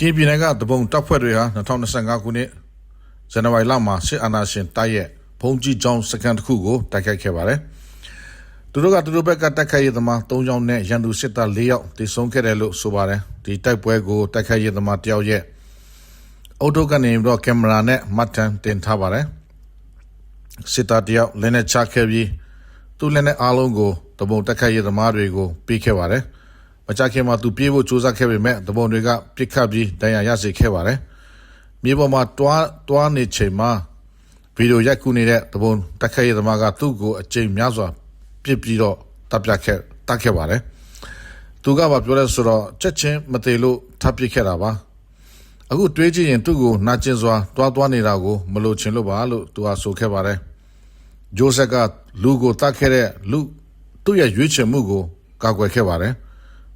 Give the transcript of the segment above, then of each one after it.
ကင်းပြည်နယ်ကတပုံတပ်ဖွဲ့တွေဟာ2025ခုနှစ်ဇန်နဝါရီလမှာစစ်အာဏာရှင်တိုက်ရဲ့ဘုံကြီးကျောင်းစကန်တစ်ခုကိုတိုက်ခိုက်ခဲ့ပါတယ်။သူတို့ကသူတို့ဘက်ကတိုက်ခိုက်ရေးသမား3ယောက်နဲ့ရန်သူစစ်သား4ယောက်တည်ဆုံခဲ့တယ်လို့ဆိုပါတယ်။ဒီတိုက်ပွဲကိုတိုက်ခိုက်ရေးသမားတယောက်ရဲ့အုတ်ထုတ်ကနေပြီးတော့ကင်မရာနဲ့မှတ်တမ်းတင်ထားပါတယ်။စစ်သားတယောက်လက်နဲ့ချခဲ့ပြီးသူ့လက်နဲ့အားလုံးကိုတပုံတိုက်ခိုက်ရေးသမားတွေကိုပေးခဲ့ပါတယ်။ မကြခင်မှာသူပြေးဖို့ကြိုးစားခဲ့ပေမဲ့တပုံတွေကပြစ်ခတ်ပြီးဒဏ်ရာရစေခဲ့ပါတယ်။မြေပေါ်မှာတွားတွားနေချိန်မှာဗီဒီယိုရိုက်ကူနေတဲ့တပုံတိုက်ခိုက်ရေးသမားကသူ့ကိုအချိန်များစွာပြစ်ပြီးတော့တပ်ပြခဲ့တတ်ခဲ့ပါတယ်။သူကဘာပြောလဲဆိုတော့ချက်ချင်းမသေးလို့ထပ်ပစ်ခဲ့တာပါ။အခုတွေးကြည့်ရင်သူ့ကိုနာကျင်စွာတွားတွားနေတာကိုမလို့ချင်လို့ပါလို့သူကဆိုခဲ့ပါတယ်။ဂျိုးဆက်ကလူကိုတတ်ခဲ့တဲ့လူသူ့ရဲ့ရွေးချယ်မှုကိုကာကွယ်ခဲ့ပါတယ်။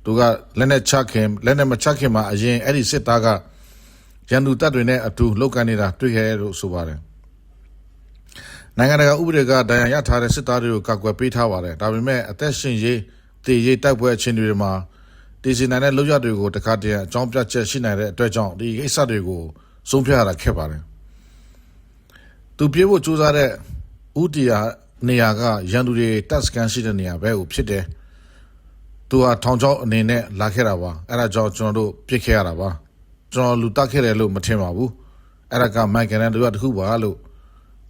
သူကလက်နဲ့ချခင်လက်နဲ့မချခင်မှာအရင်အဲ့ဒီစစ်သားကရန်သူတပ်တွေနဲ့အတူလောက်ကန်နေတာတွေ့ခဲ့လို့ဆိုပါတယ်။နိုင်ငံတကာဥပဒေကဒဏ်ရာရထားတဲ့စစ်သားတွေကိုကာကွယ်ပေးထားပါတယ်။ဒါပေမဲ့အသက်ရှင်ရေးတည်ရေးတိုက်ပွဲအချင်းတွေမှာတည်စီနိုင်တဲ့လောက်ရတွေကိုတခါတည်းအကြောင်းပြချက်ရှိနိုင်တဲ့အတွက်ကြောင့်ဒီကိစ္စတွေကိုဆုံးဖြတ်ရတာခက်ပါတယ်။သူပြေးဖို့ကြိုးစားတဲ့ဥတီယာနေရာကရန်သူတွေတပ်စကန်ရှိတဲ့နေရာပဲကိုဖြစ်တယ်။ သူဟာထောင်ချောက်အနေနဲ့လာခဲ့တာပါ။အဲဒါကြောင့်ကျွန်တော်တို့ပြစ်ခဲ့ရတာပါ။ကျွန်တော်လူတက်ခဲ့တယ်လို့မထင်ပါဘူး။အဲဒါကမိုက်ကန်တဲ့လူတခုပါလို့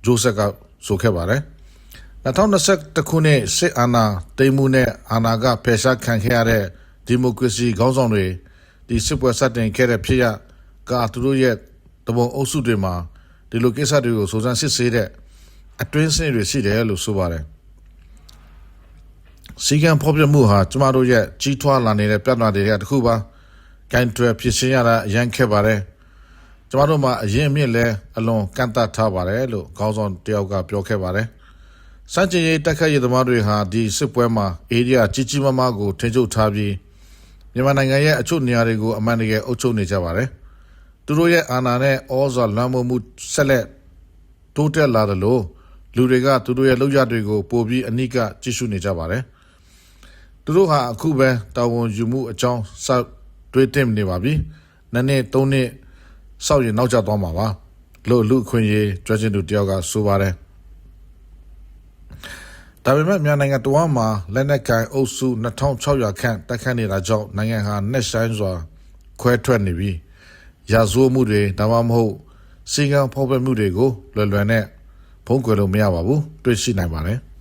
ဂျိုးဆက်ကဆိုခဲ့ပါတယ်။2021ခုနှစ်စစ်အာဏာသိမ်းမှုနဲ့အာဏာကဖယ်ရှားခံခဲ့ရတဲ့ဒီမိုကရေစီခေါင်းဆောင်တွေဒီစစ်ပွဲစတင်ခဲ့တဲ့ဖြစ်ရကသူတို့ရဲ့တပုံအုပ်စုတွေမှာဒီလိုကိစ္စတွေကိုစူးစမ်းစစ်ဆေးတဲ့အတွင်းစင်းတွေရှိတယ်လို့ဆိုပါတယ်။ စီကံဖော်ပြမှုဟာကျမတို့ရဲ့ကြီးထွားလာနေတဲ့ပြဿနာတွေကတခုပါ။ဂိုင်းတွယ်ဖြစ်ရှင်းရတာအရန်ခက်ပါတယ်။ကျမတို့မှာအရင်အမြင့်လဲအလွန်ကန့်တတ်ထားပါတယ်လို့ခေါင်းဆောင်တယောက်ကပြောခဲ့ပါတယ်။စန့်ကျင်ရေးတက်ခတ်ရေးသမားတွေဟာဒီစစ်ပွဲမှာအေရီးယားကြီးကြီးမားမားကိုထိန်းချုပ်ထားပြီးမြန်မာနိုင်ငံရဲ့အချို့နေရာတွေကိုအမှန်တကယ်အုပ်ချုပ်နေကြပါတယ်။သူတို့ရဲ့အာဏာနဲ့ဩဇာလွှမ်းမိုးမှုဆက်လက်တိုးတက်လာတယ်လို့လူတွေကသူတို့ရဲ့လောက်ရတွေကိုပိုပြီးအနိကကြည့်ရှုနေကြပါတယ်။ သူတို့ဟာအခုပဲတာဝန်ယူမှုအကြောင်းစတွေးတင်နေပါပြီ။နှစ်နှစ်သုံးနှစ်စောက်ရင်နောက်ကျသွားမှာပါလို့လူအခွင့်ရေးကြွချင်သူတယောက်ကဆိုပါတယ်။ဒါပေမဲ့မြန်မာနိုင်ငံတော်မှာလက်နက်ကိုင်အုပ်စု2600ခန့်တိုက်ခတ်နေတာကြောင့်နိုင်ငံဟာနှက်ဆိုင်စွာခွဲထွက်နေပြီးရာဇဝမှုတွေဒါမှမဟုတ်စီကံဖောက်ပြမှုတွေကိုလွယ်လွယ်နဲ့ဖုံးကွယ်လို့မရပါဘူးတွေ့ရှိနိုင်ပါတယ်။